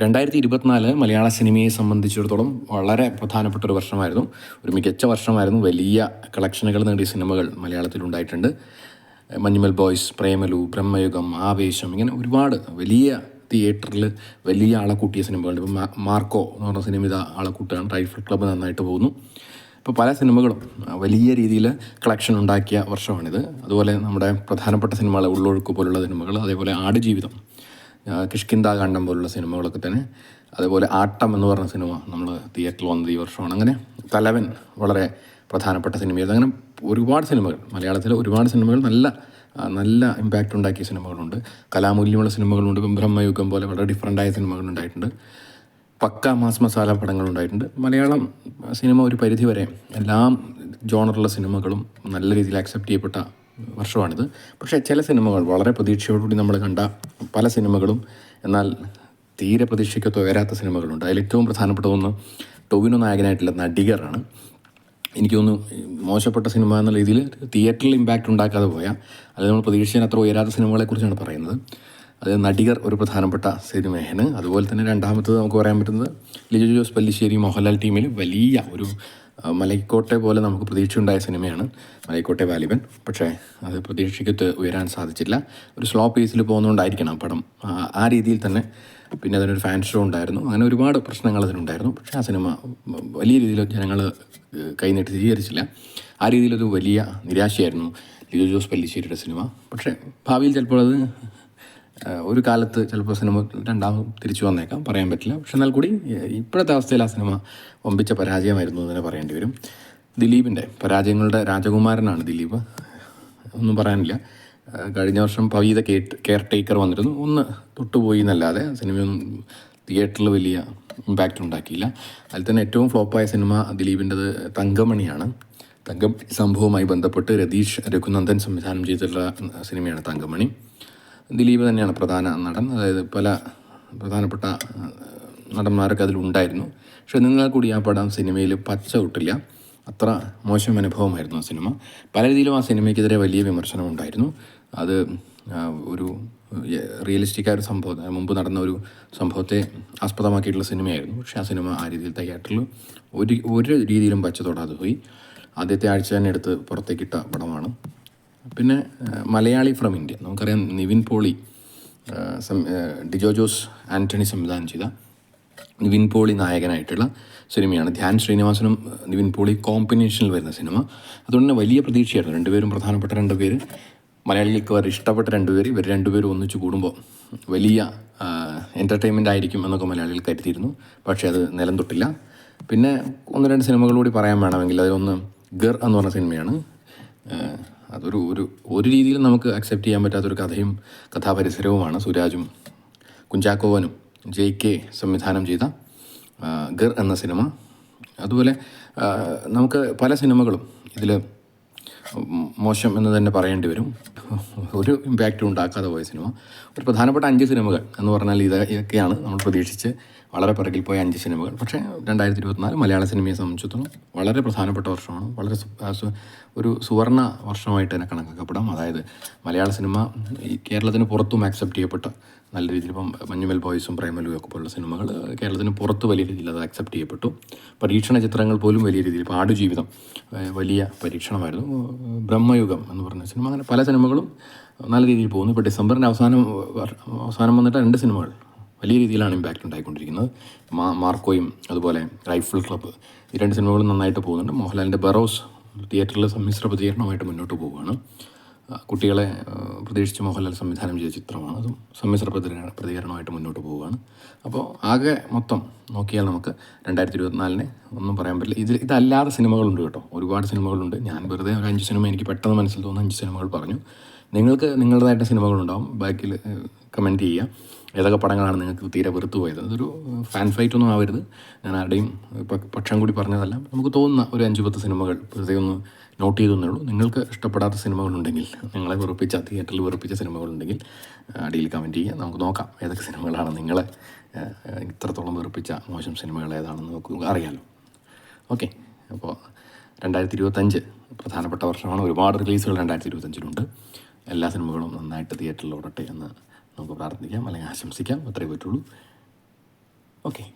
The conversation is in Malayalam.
രണ്ടായിരത്തി ഇരുപത്തിനാല് മലയാള സിനിമയെ സംബന്ധിച്ചിടത്തോളം വളരെ പ്രധാനപ്പെട്ട ഒരു വർഷമായിരുന്നു. ഒരു മികച്ച വർഷമായിരുന്നു. വലിയ കളക്ഷനുകൾ നേടിയ സിനിമകൾ മലയാളത്തിൽ ഉണ്ടായിട്ടുണ്ട്. മഞ്ഞുമൽ ബോയ്സ് പ്രേമലു ബ്രഹ്മയുഗം ആവേശം ഇങ്ങനെ ഒരുപാട് വലിയ തിയേറ്ററിൽ വലിയ ആളെ കൂട്ടിയ സിനിമകൾ ഇപ്പം മാർക്കോ എന്ന് പറഞ്ഞ സിനിമ ഇതാ ആളെ കൂട്ടുകയാണ്. റൈഫിൾ ക്ലബ്ബ് നന്നായിട്ട് പോകുന്നു. ഇപ്പോൾ പല സിനിമകളും വലിയ രീതിയിൽ കളക്ഷൻ ഉണ്ടാക്കിയ വർഷമാണിത്. അതുപോലെ നമ്മുടെ പ്രധാനപ്പെട്ട സിനിമകൾ ഉള്ളൊഴുക്ക് പോലുള്ള സിനിമകൾ അതേപോലെ ആടുജീവിതം. കിഷ്കിന്ദ പോലുള്ള സിനിമകളൊക്കെ തന്നെ. അതേപോലെ ആട്ടം എന്ന് പറഞ്ഞ സിനിമ നമ്മൾ തിയേറ്ററിൽ വന്നത് ഈ വർഷമാണ്. അങ്ങനെ തലവൻ വളരെ പ്രധാനപ്പെട്ട സിനിമയായിരുന്നു. അങ്ങനെ ഒരുപാട് സിനിമകൾ മലയാളത്തിലെ ഒരുപാട് സിനിമകൾ നല്ല നല്ല ഇമ്പാക്റ്റ് ഉണ്ടാക്കിയ സിനിമകളുണ്ട്. കലാമൂല്യമുള്ള സിനിമകളുണ്ട്. ബ്രഹ്മയുഗം പോലെ വളരെ ഡിഫറന്റായ സിനിമകൾ ഉണ്ടായിട്ടുണ്ട്. പക്ക മാസ് മസാല പടങ്ങൾ ഉണ്ടായിട്ടുണ്ട്. മലയാളം സിനിമ ഒരു പരിധി വരെ എല്ലാ ജോണറുള്ള സിനിമകളും നല്ല രീതിയിൽ അക്സെപ്റ്റ് ചെയ്യപ്പെട്ട വർഷമാണിത്. പക്ഷേ ചില സിനിമകൾ വളരെ പ്രതീക്ഷയോടുകൂടി നമ്മൾ കണ്ട പല സിനിമകളും എന്നാൽ തീരെ പ്രതീക്ഷയ്ക്കൊത്ത് ഉയരാത്ത സിനിമകളുണ്ട്. അതിൽ ഏറ്റവും പ്രധാനപ്പെട്ട ഒന്ന് ടൊവിനോ നായകനായിട്ടുള്ള നടികറാണ്. എനിക്ക് തോന്നുന്നു മോശപ്പെട്ട സിനിമ എന്ന രീതിയിൽ തിയേറ്ററിൽ ഇമ്പാക്റ്റ് ഉണ്ടാക്കാതെ പോയ അല്ലെങ്കിൽ നമ്മൾ പ്രതീക്ഷിച്ചതിന് അത്ര ഉയരാത്ത സിനിമകളെക്കുറിച്ചാണ് പറയുന്നത്. അത് നടികർ ഒരു പ്രധാനപ്പെട്ട സിനിമയാണ്. അതുപോലെ തന്നെ രണ്ടാമത്തത് നമുക്ക് പറയാൻ പറ്റുന്നത് ലിജു ജോസ് പല്ലിശ്ശേരി മോഹൻലാൽ ടീമിൽ വലിയ ഒരു മലൈക്കോട്ടെ പോലെ നമുക്ക് പ്രതീക്ഷയുണ്ടായ സിനിമയാണ് മലൈക്കോട്ടെ വാലിബൻ. പക്ഷേ അത് പ്രതീക്ഷയ്ക്കത്ത് ഉയരാൻ സാധിച്ചില്ല. ഒരു സ്ലോ പേസിൽ പോകുന്നതുകൊണ്ടായിരിക്കണം പടം. ആ- രീതിയിൽ തന്നെ പിന്നെ അതിനൊരു ഫാൻ ഷോ ഉണ്ടായിരുന്നു. അങ്ങനെ ഒരുപാട് പ്രശ്നങ്ങൾ അതിനുണ്ടായിരുന്നു. പക്ഷേ ആ സിനിമ വലിയ രീതിയിൽ ജനങ്ങൾ കൈനീട്ടി സ്വീകരിച്ചില്ല. ആ രീതിയിലൊരു വലിയ നിരാശയായിരുന്നു ലിജു ജോസ് പല്ലിശ്ശേരിയുടെ സിനിമ. പക്ഷേ ഭാവിയിൽ ചിലപ്പോൾ അത് ഒരു കാലത്ത് ചിലപ്പോൾ സിനിമ രണ്ടാമത് തിരിച്ചു വന്നേക്കാം. പറയാൻ പറ്റില്ല. പക്ഷെ എന്നാൽ കൂടി ഇപ്പോഴത്തെ അവസ്ഥയിൽ ആ സിനിമ ഒമ്പിച്ച പരാജയമായിരുന്നു എന്ന് തന്നെ പറയേണ്ടി വരും. ദിലീപിന്റെ പരാജയങ്ങളുടെ രാജകുമാരനാണ് ദിലീപ്. ഒന്നും പറയാനില്ല. കഴിഞ്ഞ വർഷം പവീത കേട്ട് കെയർ ടേക്കർ വന്നിരുന്നു. ഒന്ന് തൊട്ടുപോയി എന്നല്ലാതെ സിനിമയൊന്നും തിയേറ്ററിൽ വലിയ ഇമ്പാക്റ്റ് ഉണ്ടാക്കിയില്ല. അതിൽ തന്നെ ഏറ്റവും ഫ്ലോപ്പായ സിനിമ ദിലീപിന്റെത് തങ്കമണിയാണ്. തങ്കം സംഭവവുമായി ബന്ധപ്പെട്ട് രതീഷ് രഘുനന്ദൻ സംവിധാനം ചെയ്തിട്ടുള്ള സിനിമയാണ് തങ്കമണി. ദിലീപ് തന്നെയാണ് പ്രധാന നടൻ. അതായത് പല പ്രധാനപ്പെട്ട നടന്മാരൊക്കെ അതിലുണ്ടായിരുന്നു. പക്ഷെ നിങ്ങൾ കൂടി ആ പടം സിനിമയിൽ പച്ച വിട്ടില്ല. അത്ര മോശം അനുഭവമായിരുന്നു ആ സിനിമ. പല രീതിയിലും ആ സിനിമയ്ക്കെതിരെ വലിയ വിമർശനം ഉണ്ടായിരുന്നു അത് ഒരു റിയലിസ്റ്റിക് ആയ ഒരു സംഭവം മുമ്പ് നടന്ന ഒരു സംഭവത്തെ ആസ്പദമാക്കിയിട്ടുള്ള സിനിമയായിരുന്നു. പക്ഷേ ആ സിനിമ ആ രീതിയിൽ തിയേറ്ററിൽ ഒരു ഒരു രീതിയിലും പച്ച തൊടാതെ പോയി. ആദ്യത്തെ ആഴ്ച തന്നെ എടുത്ത് പുറത്തേക്കിട്ട പടമാണ്. പിന്നെ മലയാളി ഫ്രം ഇന്ത്യ. നമുക്കറിയാം നിവിൻ പോളി ഡിജോ ജോസ് ആന്റണി സംവിധാനം ചെയ്ത നിവിൻ പോളി നായകനായിട്ടുള്ള സിനിമയാണ്. ധ്യാൻ ശ്രീനിവാസനും നിവിൻ പോളി കോമ്പിനേഷനിൽ വരുന്ന സിനിമ. അതുകൊണ്ട് തന്നെ വലിയ പ്രതീക്ഷയായിരുന്നു. രണ്ടുപേരും പ്രധാനപ്പെട്ട രണ്ടുപേര് മലയാളികൾക്ക് വളരെ ഇഷ്ടപ്പെട്ട രണ്ടുപേർ ഇവർ രണ്ടുപേരും ഒന്നിച്ച് കൂടുമ്പോൾ വലിയ എന്റർടൈൻമെന്റ് ആയിരിക്കും എന്നൊക്കെ മലയാളികൾ കരുതിയിരുന്നു. പക്ഷേ അത് നിലം തൊട്ടില്ല. പിന്നെ ഒന്ന് രണ്ട് സിനിമകളൂടി പറയാൻ വേണമെങ്കിൽ അതിലൊന്ന് ഗർ എന്ന് പറഞ്ഞ സിനിമയാണ്. അതൊരു ഒരു ഒരു രീതിയിൽ നമുക്ക് അക്സെപ്റ്റ് ചെയ്യാൻ പറ്റാത്തൊരു കഥയും കഥാപരിസരവുമാണ് സുരാജും കുഞ്ചാക്കോവനും ജെ കെ സംവിധാനം ചെയ്ത ഗർ എന്ന സിനിമ. അതുപോലെ നമുക്ക് പല സിനിമകളും ഇതിൽ മോശം എന്ന് തന്നെ പറയേണ്ടി വരും. ഒരു ഇമ്പാക്റ്റും ഉണ്ടാക്കാതെ പോയ സിനിമ. ഒരു പ്രധാനപ്പെട്ട അഞ്ച് സിനിമകൾ എന്ന് പറഞ്ഞാൽ ഇത് ഇതൊക്കെയാണ് നമ്മൾ പ്രതീക്ഷിച്ച് വളരെ പിറകിൽ പോയ അഞ്ച് സിനിമകൾ. പക്ഷേ രണ്ടായിരത്തി ഇരുപത്തിനാല് മലയാള സിനിമയെ സംബന്ധിച്ചിടത്തോളം വളരെ പ്രധാനപ്പെട്ട വർഷമാണ്. വളരെ ഒരു സുവർണ വർഷമായിട്ട് തന്നെ കണക്കാക്കപ്പെടാം. അതായത് മലയാള സിനിമ കേരളത്തിന് പുറത്തും ആക്സെപ്റ്റ് ചെയ്യപ്പെട്ട നല്ല രീതിയിൽ ഇപ്പം മഞ്ഞുമൽ ബോയ്സും പ്രേമലും ഒക്കെ പോലുള്ള സിനിമകൾ കേരളത്തിന് പുറത്ത് വലിയ രീതിയിൽ അത് ആക്സെപ്റ്റ് ചെയ്യപ്പെട്ടു. പരീക്ഷണ ചിത്രങ്ങൾ പോലും വലിയ രീതിയിൽ ഇപ്പോൾ ആടുജീവിതം വലിയ പരീക്ഷണമായിരുന്നു. ബ്രഹ്മയുഗം എന്ന് പറഞ്ഞ സിനിമ. അങ്ങനെ പല സിനിമകളും നല്ല രീതിയിൽ പോകുന്നു. ഇപ്പോൾ ഡിസംബറിന്റെ അവസാനം അവസാനം വന്നിട്ട് രണ്ട് സിനിമകൾ. വലിയ രീതിയിലാണ് ഇമ്പാക്റ്റ് ഉണ്ടായിക്കൊണ്ടിരിക്കുന്നത്. മാ മാർക്കോയും അതുപോലെ റൈഫിൾ ക്ലബ്ബ് ഈ രണ്ട് സിനിമകളും നന്നായിട്ട് പോകുന്നുണ്ട്. മോഹൻലാലിന്റെ ബറോസ് തിയേറ്ററിൽ സമ്മിശ്ര പ്രതികരണമായിട്ട് മുന്നോട്ട് പോവുകയാണ്. കുട്ടികളെ പ്രതീക്ഷിച്ച് മോഹൻലാൽ സംവിധാനം ചെയ്ത ചിത്രമാണ്. അതും സമ്മിശ്ര പ്രതികരണ പ്രതികരണമായിട്ട് മുന്നോട്ട് പോവുകയാണ്. അപ്പോൾ ആകെ മൊത്തം നോക്കിയാൽ നമുക്ക് രണ്ടായിരത്തി ഇരുപത്തിനാലിന് ഒന്നും പറയാൻ പറ്റില്ല. ഇതിൽ ഇതല്ലാതെ സിനിമകളുണ്ട് കേട്ടോ. ഒരുപാട് സിനിമകളുണ്ട്. ഞാൻ വെറുതെ ഒരു അഞ്ച് സിനിമ എനിക്ക് പെട്ടെന്ന് മനസ്സിൽ തോന്നുന്ന അഞ്ച് സിനിമകൾ പറഞ്ഞു. നിങ്ങൾക്ക് നിങ്ങളുടേതായിട്ട് സിനിമകളുണ്ടാവും. ബാക്കിൽ കമന്റ് ചെയ്യുക. ഏതൊക്കെ പടങ്ങളാണ് നിങ്ങൾക്ക് തീരെ വെറുത്തു പോയത്? അതൊരു ഫാൻ ഫൈറ്റ് ഒന്നും ആവരുത്. ഞാൻ ആരുടെയും പക്ഷം കൂടി പറഞ്ഞതല്ല. നമുക്ക് തോന്നുന്ന ഒരു അഞ്ച് പത്ത് സിനിമകൾ പ്രത്യേകം ഒന്ന് നോട്ട് ചെയ്തെന്നേ ഉള്ളൂ. നിങ്ങൾക്ക് ഇഷ്ടപ്പെടാത്ത സിനിമകളുണ്ടെങ്കിൽ നിങ്ങളെ വെറുപ്പിച്ച തിയേറ്ററിൽ വെറുപ്പിച്ച സിനിമകളുണ്ടെങ്കിൽ അടിയിൽ കമന്റ് ചെയ്യുക. നമുക്ക് നോക്കാം ഏതൊക്കെ സിനിമകളാണ് നിങ്ങളെ ഇത്രത്തോളം വെറുപ്പിച്ച മോശം സിനിമകൾ ഏതാണെന്ന് നമുക്ക് അറിയാമല്ലോ ഓക്കെ അപ്പോൾ രണ്ടായിരത്തി ഇരുപത്തഞ്ച് പ്രധാനപ്പെട്ട വർഷമാണ്. ഒരുപാട് റിലീസുകൾ രണ്ടായിരത്തി ഇരുപത്തഞ്ചിലുണ്ട് എല്ലാ സിനിമകളും നന്നായിട്ട് തിയേറ്ററിൽ ഓടട്ടെ എന്ന് നമുക്ക് പ്രാർത്ഥിക്കാം അല്ലെങ്കിൽ ആശംസിക്കാം. അത്രേ പറ്റുള്ളൂ. ഓക്കെ.